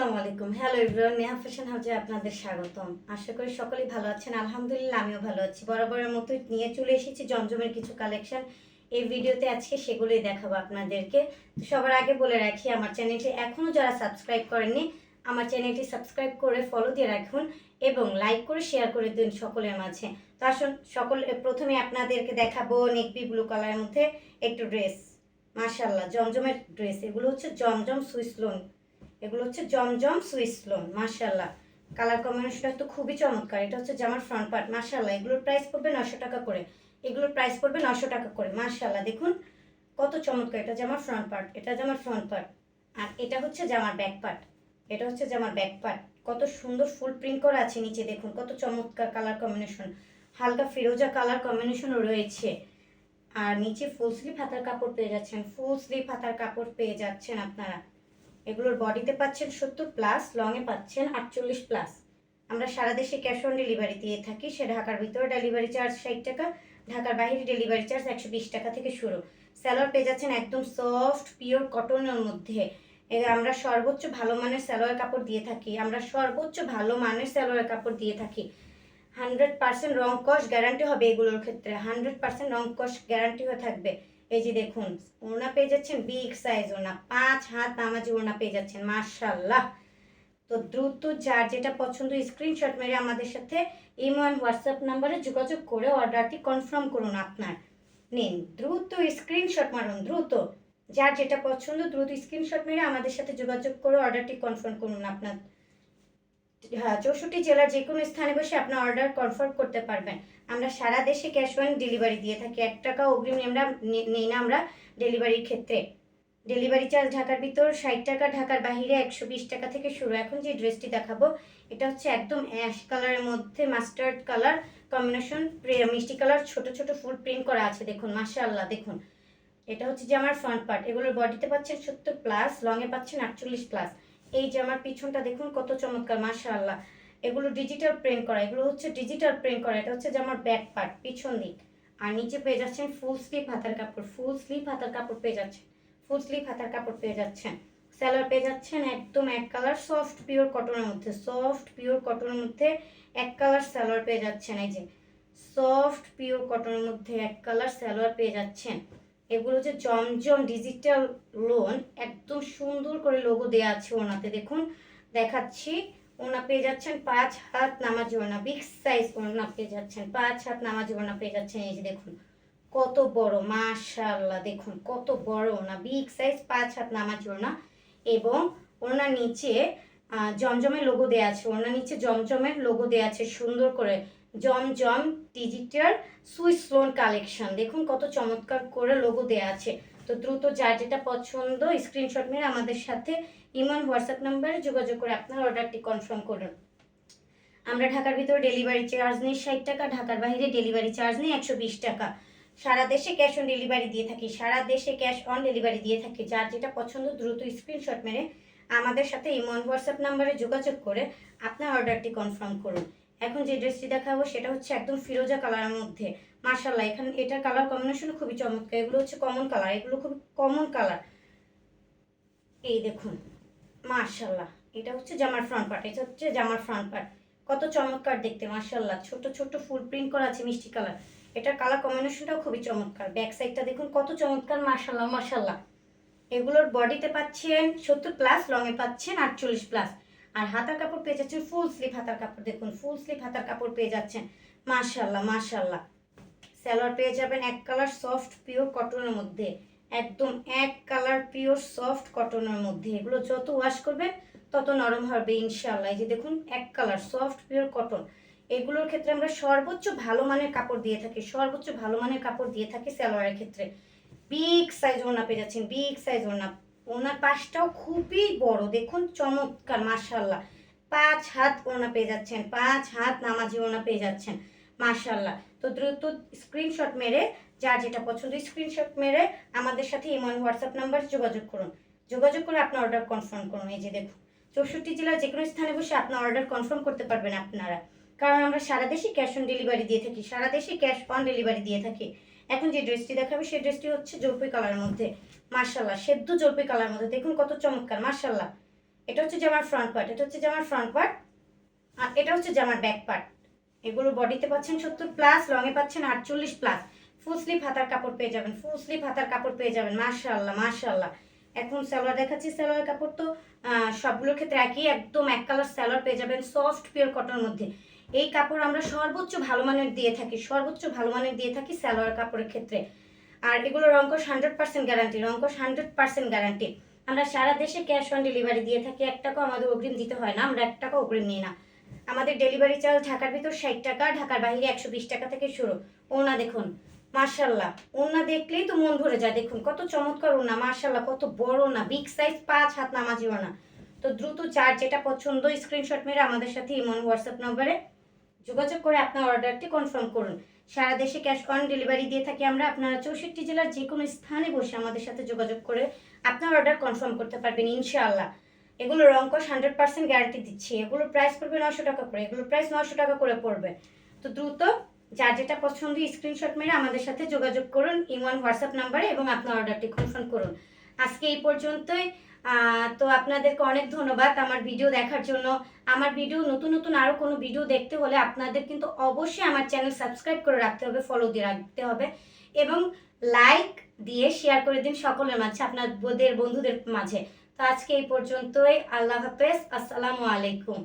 আসসালামু আলাইকুম। Hello everyone Neha fashion হাউজে আপনাদের স্বাগতম। আশা করি সকলেই ভালো আছেন। আলহামদুলিল্লাহ, আমিও ভালো আছি। বরাবরের মতোই নিয়ে চলে এসেছি জমজমের কিছু কালেকশন এই ভিডিওতে আজকে সেগুলোই দেখাবো আপনাদেরকে। তো সবার আগে বলে রাখি, আমার চ্যানেলটি এখনও যারা সাবস্ক্রাইব করেননি, আমার চ্যানেলটি সাবস্ক্রাইব করে ফলো দিয়ে রাখুন এবং লাইক করে শেয়ার করে দিন সকলের মাঝে। তো আসুন, সকল প্রথমে আপনাদেরকে দেখাবো নেকবি ব্লু কালারের মধ্যে একটু ড্রেস মাশাল্লাহ জমজমের ড্রেস এগুলো হচ্ছে জমজম সুইস লোন এগুলো হচ্ছে জমজম সুইস লোন মার্শাল্লাহ কালার কম্বিনেশনটা তো খুবই চমৎকার, এটা হচ্ছে জামার ফ্রন্ট পার্ট মার্শাল্লাহ এগুলোর প্রাইস পড়বে নশো টাকা করে, এগুলোর প্রাইস পড়বে নশো টাকা করে মার্শাল্লাহ দেখুন, কত চমৎকার, এটা জামার ফ্রন্ট পার্ট এটা জামার ফ্রন্ট পার্ট আর এটা হচ্ছে জামার ব্যাক পার্ট এটা হচ্ছে জামার ব্যাক পার্ট কত সুন্দর ফুল প্রিন্ট করা আছে নিচে, দেখুন, কত চমৎকার কালার কম্বিনেশন। হালকা ফিরোজা কালার কম্বিনেশনও রয়েছে। আর নিচে ফুল স্লিভ হাতার কাপড় পেয়ে যাচ্ছেন ফুল স্লিভ হাতার কাপড় পেয়ে যাচ্ছেন আপনারা। এগুলোর বডিতে পাচ্ছেন সত্তর প্লাস, লংয়ে পাচ্ছেন আটচল্লিশ প্লাস। আমরা সারা দেশে ক্যাশ অন ডেলিভারি দিয়ে থাকি, সে ঢাকার ভিতরে ডেলিভারি চার্জ ষাট টাকা, ঢাকার বাইরে ডেলিভারি চার্জ একশো বিশ টাকা থেকে শুরু। স্যালোয়ার পেয়ে যাচ্ছেন একদম সফট, পিওর কটনের মধ্যে। আমরা সর্বোচ্চ ভালো মানের স্যালোয়ার কাপড় দিয়ে থাকি, আমরা সর্বোচ্চ ভালো মানের স্যালোয়ার কাপড় দিয়ে থাকি। হান্ড্রেড পার্সেন্ট রং কস গ্যারান্টি হবে এগুলোর ক্ষেত্রে, হান্ড্রেড পার্সেন্ট রং কস গ্যারান্টি হয়ে থাকবে। এই যে দেখুন ওনা পেয়ে যাচ্ছেন বিগ সাইজ ওনা পাঁচ হাত নামাজি ওনা পেয়ে যাচ্ছেন মার্শাল্লাহ তো দ্রুত যার যেটা পছন্দ স্ক্রিনশট মেরে আমাদের সাথে ইমো অ্যান্ড হোয়াটসঅ্যাপ নাম্বারে যোগাযোগ করে অর্ডারটি কনফার্ম করুন আপনার। নিন, দ্রুত স্ক্রিনশট মারুন, দ্রুত। যার যেটা পছন্দ, দ্রুত স্ক্রিনশট মেরে আমাদের সাথে যোগাযোগ করে অর্ডারটি কনফার্ম করুন আপনার। চৌষট্টি জেলার যে কোনো স্থানে বসে আপনার অর্ডার কনফার্ম করতে পারবেন। আমরা সারা দেশে ক্যাশ অন ডেলিভারি দিয়ে থাকি। এক টাকা অগ্রিম আমরা নেই না আমরা ডেলিভারির ক্ষেত্রে। ডেলিভারি চার্জ ঢাকার ভিতর ষাট টাকা, ঢাকার বাইরে একশো বিশ টাকা থেকে শুরু। এখন যে ড্রেসটি দেখাবো, এটা হচ্ছে একদম অ্যাশ কালারের মধ্যে মাস্টার্ড কালার কম্বিনেশন মিষ্টি কালার ছোট ছোট ফুল প্রিন্ট করা আছে। দেখুন, মাশাআল্লাহ, দেখুন। এটা হচ্ছে যে আমার ফ্রন্ট পার্ট এগুলোর বডিতে পাচ্ছেন সত্তর প্লাস লংয়ে পাচ্ছেন আটচল্লিশ প্লাস এই যে আমার পিছনটা দেখুন কত চমৎকার, মাশাআল্লাহ। এগুলো ডিজিটাল প্রিন্ট করা, এগুলো হচ্ছে ডিজিটাল প্রিন্ট করা, এটা হচ্ছে যে আমার ব্যাক পার্ট পিছন দিক। আর নিচে পেয়ে যাচ্ছেন ফুল স্লিভ হাতার কাপড় ফুল স্লিভ হাতার কাপড় পেয়ে যাচ্ছেন ফুল স্লিভ হাতার কাপড় পেয়ে যাচ্ছেন। স্যালোয়ার পেয়ে যাচ্ছেন একদম এক কালার সফট পিওর কটনের মধ্যে সফট পিওর কটনের মধ্যে এক কালার স্যালোয়ার পেয়ে যাচ্ছেন, এই যে। সফট পিওর কটনের মধ্যে এক কালার স্যালোয়ার পেয়ে যাচ্ছেন। এগুলো যে জমজম ডিজিটাল লোন একদম সুন্দর করে লোগো দেওয়া আছে ওনাতে। দেখুন, দেখাচ্ছি। ওনা পেয়ে যাচ্ছেন পাঁচ হাত নামাজি ওনা বিগ সাইজ ওনা পেয়ে যাচ্ছেন। পাঁচ হাত নামাজি ওনা পেয়ে যাচ্ছেন। এই যে দেখুন, কত বড় মাশাল্লাহ দেখুন, কত বড় ওনা বিগ সাইজ পাঁচ হাত নামাজি ওনা। এবং ওনার নিচে জমজমের লোগো দেওয়া আছে, ওনার নিচে জমজমের লোগো দেওয়া আছে, সুন্দর করে Zamzam digital Swiss lawn collection দেখুন কত চমৎকার করে লোগো দেওয়া আছে। তো দ্রুত যার যেটা পছন্দ স্ক্রিনশট মেরে আমাদের সাথে ইমন হোয়াটসঅ্যাপ নাম্বারে যোগাযোগ করে আপনার অর্ডারটি কনফার্ম করুন। আমরা ঢাকার ভিতরে ডেলিভারি চার্জ নিই, ষাট টাকা, ঢাকার বাইরে ডেলিভারি চার্জ নিই, একশো বিশ টাকা। সারা দেশে ক্যাশ অন ডেলিভারি দিয়ে থাকি, সারা দেশে ক্যাশ অন ডেলিভারি দিয়ে থাকি। যার যেটা পছন্দ দ্রুত স্ক্রিনশট মেরে আমাদের সাথে ইমন হোয়াটসঅ্যাপ নাম্বারে যোগাযোগ করে আপনার অর্ডারটি কনফার্ম করুন। এখন যে ড্রেসটি দেখাবো সেটা হচ্ছে একদম ফিরোজা কালারের মধ্যে। মার্শাল্লাহ এখানে এটার কালার কম্বিনেশন খুবই চমৎকার। এগুলো হচ্ছে কমন কালার এগুলো খুব কমন কালার এই দেখুন মার্শাল্লাহ এটা হচ্ছে জামার ফ্রন্ট পার্ট এটা হচ্ছে জামার ফ্রন্ট পার্ট কত চমৎকার দেখতে মার্শাল্লাহ ছোট ছোট ফুল প্রিন্ট করা আছে মিষ্টি কালার। এটার কালার কম্বিনেশনটাও খুবই চমৎকার। ব্যাক সাইডটা দেখুন, কত চমৎকার মার্শাল্লাহ মার্শাল্লাহ এগুলোর বডিতে পাচ্ছেন সত্তর প্লাস লংয়ে পাচ্ছেন আটচল্লিশ প্লাস আর হাতার কাপড় পেয়ে যাচ্ছেন ফুল স্লিভ হাতার কাপড়, দেখুন ফুল স্লিভ হাতার কাপড় পেয়ে যাচ্ছেন। মার্শাল্লাহ মার্শাল্লাহ স্যালোয়ার পেয়ে যাবেন এক কালার সফট পিওর কটনের মধ্যে। একদম এক কালার পিওর সফট কটনের মধ্যে। এগুলো যত ওয়াশ করবেন, তত নরম হবে ইনশাল্লাহ এই যে দেখুন, এক কালার সফট পিওর কটন এগুলোর ক্ষেত্রে আমরা সর্বোচ্চ ভালো মানের কাপড় দিয়ে থাকি, সর্বোচ্চ ভালো মানের কাপড় দিয়ে থাকি সালোয়ারের ক্ষেত্রে। বিগ সাইজ ওনা পেয়ে যাচ্ছেন বিগ সাইজ ওনা ওনার পাশটাও খুবই বড়, দেখুন চমৎকার মার্শাল্লাহ পাঁচ হাত ওনা পেয়ে যাচ্ছেন, পাঁচ হাত নামাজি ওনা পেয়ে যাচ্ছেন মার্শাল্লাহ তো দ্রুত স্ক্রিনশট মেরে, যার যেটা পছন্দ স্ক্রিনশট মেরে আমাদের সাথে ইমন হোয়াটসঅ্যাপ নাম্বার যোগাযোগ করুন। যোগাযোগ করে আপনার অর্ডার কনফার্ম করুন, এই যে দেখুন। চৌষট্টি জেলার যে কোনো স্থানে বসে আপনার অর্ডার কনফার্ম করতে পারবেন আপনারা। কারণ আমরা সারা দেশে ক্যাশ অন ডেলিভারি দিয়ে থাকি, সারা দেশে ক্যাশ অন ডেলিভারি দিয়ে থাকি। এখন যে ড্রেসটি দেখাবে সেই ড্রেসটি হচ্ছে জলপাই কালারের মধ্যে। মার্শাল্লাহ সেদ্ধ জলপাই কালার মধ্যে। দেখুন কত চমৎকার মার্শাল্লাহ এটা হচ্ছে জামার ফ্রন্ট পার্ট এটা হচ্ছে জামার ফ্রন্ট পার্ট আর এটা হচ্ছে জামার ব্যাক পার্ট এগুলো বডিতে পাচ্ছেন সত্তর প্লাস লংয়ে পাচ্ছেন আটচল্লিশ প্লাস ফুল স্লিভ হাতার কাপড় পেয়ে যাবেন ফুল স্লিভ হাতার কাপড় পেয়ে যাবেন মার্শাল্লাহ মার্শাল্লাহ এখন সালোয়ার দেখাচ্ছি স্যালোয়ার কাপড় তো সবগুলোর ক্ষেত্রে একই, একদম এক কালার স্যালোয়ার পেয়ে যাবেন সফট পিওর কটনের মধ্যে। এই কাপড় আমরা সর্বোচ্চ ভালো মানের দিয়ে থাকি, সর্বোচ্চ ভালো মানের দিয়ে থাকি সালোয়ার কাপড়ের ক্ষেত্রে। আর এগুলো রঙ্কশ হান্ড্রেড পার্সেন্ট গ্যারান্টি রঙ্কশ হান্ড্রেড পার্সেন্ট গ্যারান্টি আমরা সারা দেশে ক্যাশ অন ডেলিভারি দিয়ে থাকি, এক টাকাও আমাদের অগ্রিম দিতে হয় না, আমরা এক টাকা অগ্রিম নিই না। আমাদের ডেলিভারি চার্জ ঢাকার ভিতর ষাট টাকা, ঢাকার বাহিরে একশো বিশ টাকা থেকে শুরু। ওনা দেখুন মার্শাল্লাহ ওনা দেখলেই তো মন ভরে যায়, দেখুন, কত চমৎকার ওনা মার্শাল্লাহ কত বড় না বিগ সাইজ পাঁচ হাত নামাজি ওনা তো দ্রুত চার যেটা পছন্দ স্ক্রিনশট মেরে আমাদের সাথে ইমন হোয়াটসঅ্যাপ নম্বরে যোগাযোগ করে আপনার অর্ডারটি কনফার্ম করুন। সারা দেশে ক্যাশ অন ডেলিভারি দিয়ে থাকি আমরা। আপনারা চৌষট্টি জেলার যে কোনো স্থানে বসে আমাদের সাথে যোগাযোগ করে আপনার অর্ডার কনফার্ম করতে পারবেন, ইনশাআল্লাহ। এগুলো রঙ্কশ হান্ড্রেড পার্সেন্ট গ্যারান্টি দিচ্ছি। এগুলো প্রাইস পড়বে নশো টাকা করে। এগুলোর প্রাইস নশো টাকা করে পড়বে। তো দ্রুত যার যেটা পছন্দ স্ক্রিনশট মেরে আমাদের সাথে যোগাযোগ করুন ইমন হোয়াটসঅ্যাপ নাম্বারে এবং আপনার অর্ডারটি কনফার্ম করুন। আজকে এই পর্যন্তই। তো আপনাদেরকে অনেক ধন্যবাদ আমার ভিডিও দেখার জন্য। আমার ভিডিও, নতুন নতুন আরও কোনো ভিডিও দেখতে হলে আপনাদের কিন্তু অবশ্যই আমার চ্যানেল সাবস্ক্রাইব করে রাখতে হবে ফলো দিয়ে রাখতে হবে এবং লাইক দিয়ে শেয়ার করে দিন সকলের মাঝে, আপনাদের বন্ধুদের মাঝে। তো আজকে এই পর্যন্তই, আল্লাহ হাফেজ, আসসালামু আলাইকুম।